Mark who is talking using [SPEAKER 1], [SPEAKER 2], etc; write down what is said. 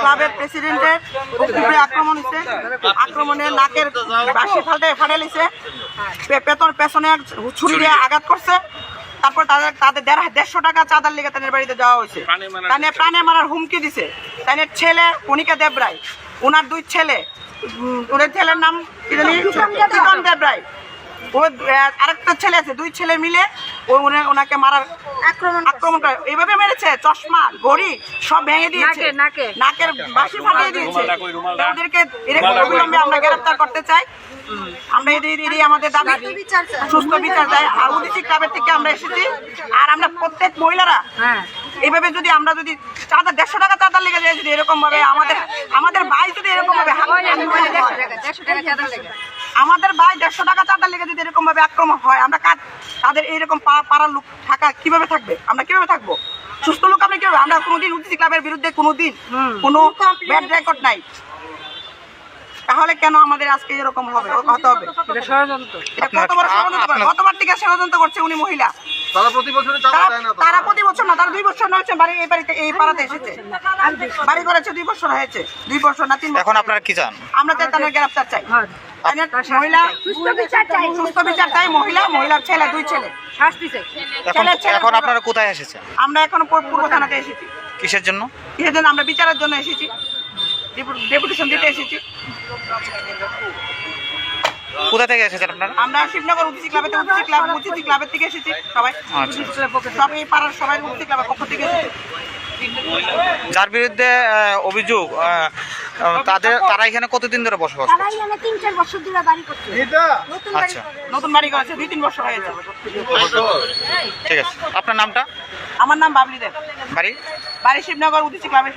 [SPEAKER 1] ক্লাবের প্রেসিডেন্টের উপরে আক্রমণ হয়েছে আক্রমণে নাকের বাসি ফাটে ফাটে লিছে পেতন পেছনে ছুরি দিয়ে আঘাত করছে। তারপর তাদের তাদের দেড় দেড়শো টাকা চাঁদার লেগে তাদের বাড়িতে যাওয়া হয়েছে। তানে প্রাণে মারার হুমকি দিছে। তাদের ছেলে কণিকা দেবরায় ওনার দুই ছেলে ওদের ছেলের নাম কি জানি? চিকন দেবরায়। ও আরেকটা ছেলে আছে দুই ছেলে মিলে ওনাকে মারার আক্রমণ আক্রমণ করে এইভাবে মেরেছে চশমা ঘড়ি সব ভেঙে দিয়েছে
[SPEAKER 2] নাকে, নাকে।
[SPEAKER 1] নাকের বাসি ফাটিয়ে দিয়েছে ওদেরকে এরকম অবিলম্বে আমরা গ্রেফতার করতে চাই আমরা এদের আমাদের দাবি সুস্থ বিচার চাই আর ক্লাবের থেকে আমরা এসেছি আর আমরা প্রত্যেক মহিলারা
[SPEAKER 2] হ্যাঁ
[SPEAKER 1] এইভাবে যদি আমরা যদি চাঁদা দেড়শো টাকা চাঁদা লেগে যায় যদি এরকম ভাবে আমাদের আমাদের ভাই যদি এরকম ভাবে আমাদের ভাই দেড়শো টাকা চাঁদা লেগে যদি এরকম ভাবে আক্রমণ হয় আমরা কাজ তাদের এইরকম পাড়ার লোক থাকা কীভাবে থাকবে? আমরা কীভাবে থাকব? সুস্থ লোক আমরা কীভাবে আমরা কোনোদিন উচিত ক্লাবের বিরুদ্ধে কোনোদিন কোনো ব্যাড রেকর্ড নাই। তাহলে কেন আমাদের আজকে এরকম হবে? হতে হবে। কতবার থেকে ষড়যন্ত্র করছে উনি মহিলা?
[SPEAKER 3] তারা প্রতি
[SPEAKER 1] তারা- বছর না তারা দুই বছর না হচ্ছে বাড়ি এই বাড়িতে এই পাড়াতে এসেছে। বাড়ি করেছে দুই বছর হয়েছে। দুই বছর না তিন বছর।
[SPEAKER 4] এখন আপনারা কি চান?
[SPEAKER 1] আমরা তাদের গ্রেফতার চাই।
[SPEAKER 2] হ্যাঁ।
[SPEAKER 1] মহিলা
[SPEAKER 2] সুস্থ বিচার চাই
[SPEAKER 1] সুস্থ বিচার চাই মহিলা মহিলার ছেলে দুই ছেলে।
[SPEAKER 2] শাস্তি চাই।
[SPEAKER 1] ছেলে- ছেলে-
[SPEAKER 4] এখন আপনারা কোথায় এসেছেন?
[SPEAKER 1] আমরা এখন পূর্ব থানাতে এসেছি।
[SPEAKER 4] কিসের জন্য?
[SPEAKER 1] এর জন্য? আমরা বিচারের জন্য এসেছি। ডেপুটেশন দিতে এসেছি।
[SPEAKER 4] কোথা থেকে এসেছেন আপনারা?
[SPEAKER 1] আমরা শিবনগর ক্লাবেতে ক্লাব ক্লাবের থেকে এসেছি সবাই।
[SPEAKER 4] আচ্ছা।
[SPEAKER 1] সব এই পাড়ার সবাই ক্লাবের পক্ষ থেকে এসেছি।
[SPEAKER 4] যার বিরুদ্ধে অভিযোগ তাদের তারা এখানে কতদিন ধরে বসবাস
[SPEAKER 5] তারা এখানে তিন চার বছর ধরে বাড়ি করছে। নতুন বাড়ি
[SPEAKER 4] আচ্ছা।
[SPEAKER 1] নতুন বাড়ি করেছে দুই তিন বছর হয়েছে।
[SPEAKER 4] ঠিক আছে। আপনার নামটা?
[SPEAKER 1] আমার নাম বাবলি দেব।
[SPEAKER 4] বাড়ি?
[SPEAKER 1] বাড়ি শিবনগর উদিসি ক্লাবের